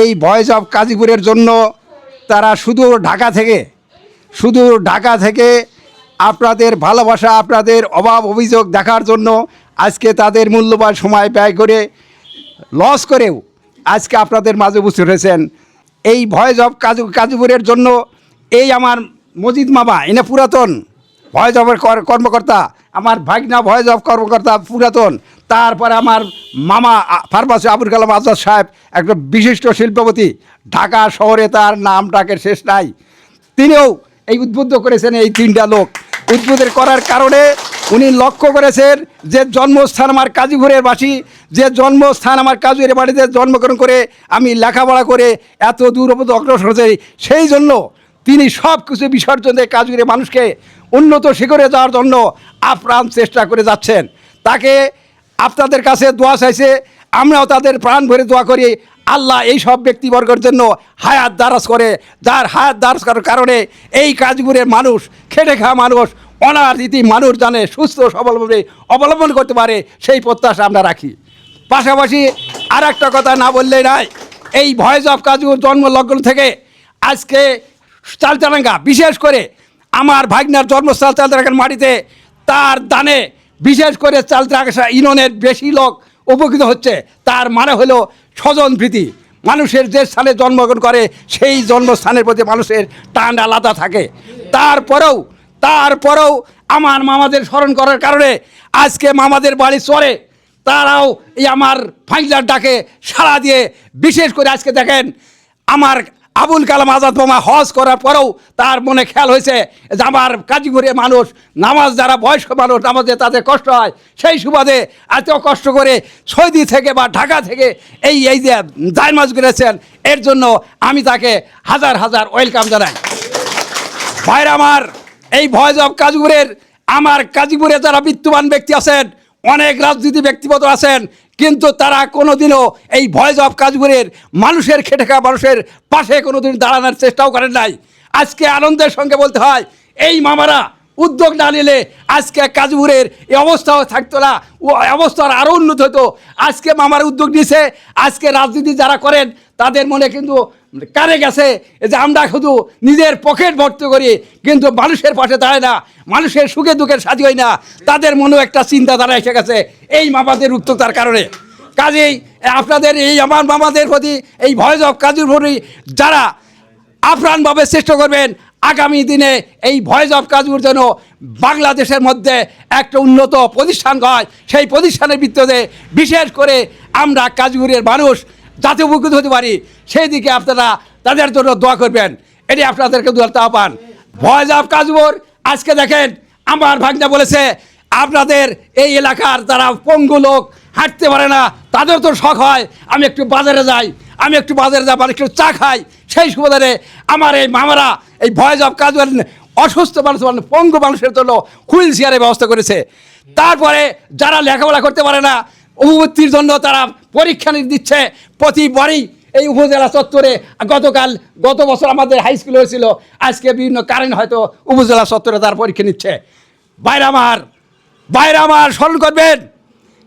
এই voice of কাজীপুরের জন্য তারা শুধু ঢাকা থেকে শুধু ঢাকা থেকে আপনাদের ভালোবাসা, আপনাদের অভাব অভিযোগ দেখার জন্য আজকে তাদের মূল্যবান সময় ব্যয় করে লস করেও আজকে আপনাদের মাঝে উপস্থিত হয়েছেন। এই ভয়েস অফ কাজু কাজীপুরের জন্য এই আমার মজিদ মামা এনে পুরাতন ভয়েস অফের কর- কর্মকর্তা, আমার ভাগনা ভয়েস অফ কর্মকর্তা পুরাতন তারপরে আমার মামা ফার্মাসি আবুল কালাম আজাদ সাহেব একটা বিশিষ্ট শিল্পপতি, ঢাকা শহরে তার নাম ডাকের শেষ নাই। তিনিও এই উদ্বুদ্ধ করেছেন এই তিনটা লোক। উদ্বুদ্ধের করার কারণে উনি লক্ষ্য করেছেন যে জন্মস্থান আমার কাজীপুরের বাসী, যে জন্মস্থান আমার কাজুরের বাড়িতে জন্মগ্রহণ করে আমি লেখাপড়া করে এত দূর অবধি অগ্রসর হয়েছি, সেই জন্য তিনি সব কিছু বিসর্জন দিয়ে কাজুরে মানুষকে উন্নত শিখরে যাওয়ার জন্য আপ্রাণ চেষ্টা করে যাচ্ছেন। তাকে আপনাদের কাছে দোয়া চাইছে, আমরাও তাদের প্রাণ ভরে দোয়া করি। আল্লাহ এই সব ব্যক্তিবর্গের জন্য হায়াত দারাজ করে। যার হায়াত দারাজ করার কারণে এই কাজগুলোর মানুষ, খেটে খাওয়া মানুষ অনার রীতি মানুষ জানে, সুস্থ, সবলভাবে অবলম্বন করতে পারে, সেই প্রত্যাশা আমরা রাখি। পাশাপাশি আর একটা কথা না বললেই নাই এই ভয়েস অফ কাজুর জন্ম লগ্ন থেকে আজকে চালচারাঙ্গা বিশেষ করে আমার ভাগনার জন্মস্থল চালচারাঙ্গার মাটিতে, তার দানে বিশেষ করে চালচারাঙ্গা ইউনিয়নের বেশি লোক উপকৃত হচ্ছে, তার মানে হলো স্বজন প্রীতি। মানুষের যে স্থানে জন্মগ্রহণ করে, সেই জন্মস্থানের প্রতি মানুষের টান আলাদা থাকে। তারপরেও তারপরেও আমার মামাদের স্মরণ করার কারণে আজকে মামাদের বাড়ি চরে, তারাও এই আমার ফাইলার ডাকে সাড়া দিয়ে বিশেষ করে আজকে দেখেন, আমার আবুল কালাম আজাদ বোমা হজ করার পরেও তার মনে খেয়াল হয়েছে যে আমার কাজীপুরে মানুষ, নামাজ যারা বয়স্ক মানুষ, নামাজে তাদের কষ্ট হয়। সেই সুবাদে এত কষ্ট করে সৌদি থেকে বা ঢাকা থেকে এই এই যে জায়মাজ করেছেন এর জন্য আমি তাকে হাজার হাজার ওয়েলকাম জানাই। ভাইর আমার, এই ভয়েস অফ কাজীপুরের আমার কাজীপুরে যারা বিত্তবান ব্যক্তি আছেন, অনেক রাজনীতি ব্যক্তিগত আছেন কিন্তু তারা কোনোদিনও এই ভয়েস অফ কাজীপুরের মানুষের খেটে খাওয়া মানুষের পাশে কোনোদিন দাঁড়ানোর চেষ্টাও করেন নাই। আজকে আনন্দের সঙ্গে বলতে হয়, এই মামারা উদ্যোগ না নিলে আজকে কাজপুরের এই অবস্থাও থাকতো না, ও অবস্থার আরও উন্নত হতো। আজকে মামার উদ্যোগ নিছে আজকে রাজনীতি যারা করেন, তাদের মনে কিন্তু কারে গেছে? যে আমরা শুধু নিজের পকেট ভর্তি করি, কিন্তু মানুষের পাশে দাঁড়ায় না। মানুষের সুখে দুঃখের সাথী হয় না। তাদের মনেও একটা চিন্তাধারা এসে গেছে। এই মামাদের উদ্যোক্তার কারণে। কাজেই আপনাদের, এই আমার মামাদের প্রতি, এই ভয়েস অফ কাজুর প্রতি যারা আপ্রাণভাবে চেষ্টা করবেন, আগামী দিনে এই ভয়েস অফ কাজগুর যেন বাংলাদেশের মধ্যে একটা উন্নত প্রতিষ্ঠান হয়। সেই প্রতিষ্ঠানের ভিত্তিতে বিশেষ করে আমরা কাজগুরের মানুষ যাতে উপকৃত হতে পারি, সেই দিকে আপনারা তাদের জন্য দোয়া করবেন। এটি আপনাদেরকে দোয়াতে আহ্বান। ভয়েস অফ কাজগুর আজকে দেখেন আমার ভাগনা বলেছে, আপনাদের এই এলাকার যারা পঙ্গু লোক, হাঁটতে পারে না, তাদের তো শখ হয়, আমি একটু বাজারে যাই, আমি একটু বাজারে যাব একটু চা খাই। সেই সুবাদে আমার এই মামারা এই ভয়েস কাজ অসুস্থ মানুষ মানে পঙ্গু মানুষের জন্য হুইল চেয়ারের ব্যবস্থা করেছে। তারপরে যারা লেখাপড়া করতে পারে না অভিভূতির জন্য তারা পরীক্ষা দিচ্ছে। প্রতিবারই এই উপজেলা চত্বরে গতকাল, গত বছর আমাদের হাই স্কুল হয়েছিল। আজকে বিভিন্ন কারণে হয়তো উপজেলা চত্বরে তার পরীক্ষা নিচ্ছে। বাইরে আমার বাইরে আমার স্মরণ করবেন,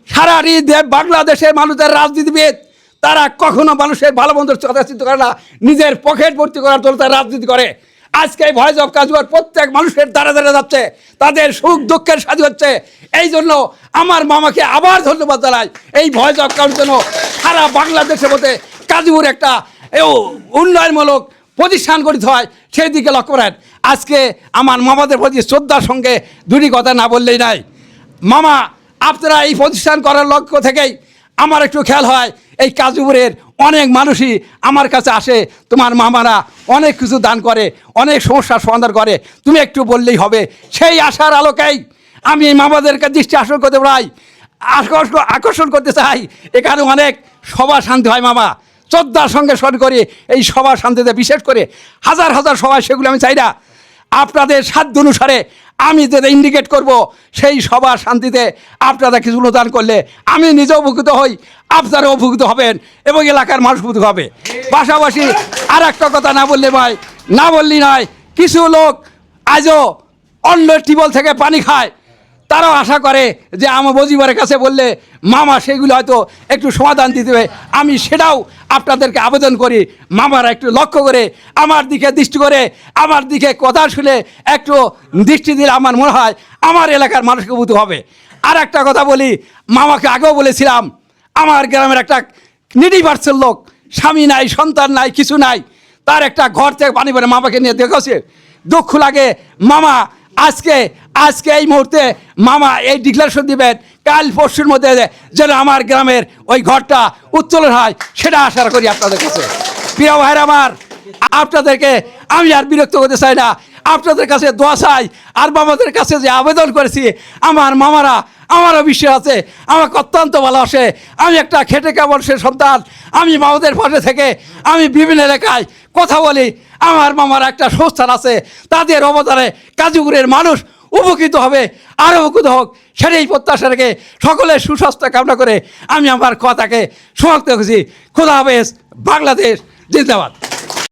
সারা হৃদয় বাংলাদেশের মানুষের রাজনীতিবিদ, তারা কখনো মানুষের ভালো মন্দের কথা চিন্তা করে না, নিজের পকেট ভর্তি করার জন্য তারা রাজনীতি করে। আজকে এই ভয়েস অফ কাজবার প্রত্যেক মানুষের দ্বারা দ্বারা যাচ্ছে, তাদের সুখ দুঃখের সাথে হচ্ছে। এই জন্য আমার মামাকে আবার ধন্যবাদ জানাই। এই ভয়েস অফ কাজের জন্য সারা বাংলাদেশের মধ্যে কাজীপুর একটা উন্নয়নমূলক প্রতিষ্ঠান গঠিত হয়, সেই দিকে লক্ষ্য করেন। আজকে আমার মামাদের প্রতি শ্রদ্ধার সঙ্গে দুটি কথা না বললেই নাই। মামা, আপনারা এই প্রতিষ্ঠান করার লক্ষ্য থেকেই আমার একটু খেয়াল হয়, এই কাজুপুরের অনেক মানুষই আমার কাছে আসে, তোমার মামারা অনেক কিছু দান করে, অনেক সমস্যার সমাধান করে, তুমি একটু বললেই হবে। সেই আশার আলোকেই আমি এই মামাদেরকে দৃষ্টি আকর্ষণ করতে পাই আকর্ষণ আকর্ষণ করতে চাই। এখানে অনেক সভা শান্তি হয় মামা। শ্রদ্ধার সঙ্গে স্মরণ করি, এই সভা শান্তিতে বিশেষ করে হাজার হাজার সভা সেগুলো আমি চাই না। আপনাদের সাধ্য অনুসারে আমি যেটা ইন্ডিকেট করব, সেই সবার শান্তিতে আপনারা কিছু অনুদান করলে আমি নিজে উপকৃত হই আপনারা উপকৃত হবেন এবং এলাকার মানুষ উপকৃত হবে। পাশাপাশি আর একটা কথা না বললে ভাই, না বললি নয়, কিছু লোক আজও অন্য টিবল থেকে পানি খায়। তারাও আশা করে যে আমার বজিবারের কাছে বললে, মামা, সেগুলো হয়তো একটু সমাধান দিতে হবে। আমি সেটাও আপনাদেরকে আবেদন করি। মামারা একটু লক্ষ্য করে, আমার দিকে দৃষ্টি করে, আমার দিকে কথা শুনে একটু দৃষ্টি দিলে আমার মনে হয় আমার এলাকার মানুষকে বুঝতে হবে। আর একটা কথা বলি, মামাকে আগেও বলেছিলাম, আমার গ্রামের একটা নিডি পার্সেল লোক, স্বামী নাই, সন্তান নাই, কিছু নাই, তার একটা ঘর থেকে পানি পরে মামাকে নিয়ে দেখেছে। দুঃখ লাগে, মামা আজকে আজকে এই মুহূর্তে মামা এই ডিক্লারেশন দিবেন, কাল পরশুর মধ্যে যেন আমার গ্রামের ওই ঘরটা উত্তোলন হয়, সেটা আশা করি আপনাদের কাছে। প্রিয় ভাইরা আমার, আপনাদেরকে আমি আর বিরক্ত করতে চাই না। আপনাদের কাছে দোয়া চাই, আর বাবাদের কাছে যে আবেদন করেছি, আমার মামারা আমারও বিশ্বাস আছে, আমাকে অত্যন্ত ভালোবাসে। আমি একটা খেটে কেমন সে সন্তান, আমি মামাদের পাশে থেকে আমি বিভিন্ন এলাকায় কথা বলি আমার মামার একটা সংস্থান আছে, তাদের অবদানে কাজুগুরের মানুষ উপকৃত হবে আরও উপকৃত হোক, সেটাই প্রত্যাশা রেখে সকলের সুস্বাস্থ্য কামনা করে আমি আমার কথাকে সমাপ্ত খুশি খোদা হাফেজ, বাংলাদেশ, জিন্দাবাদ।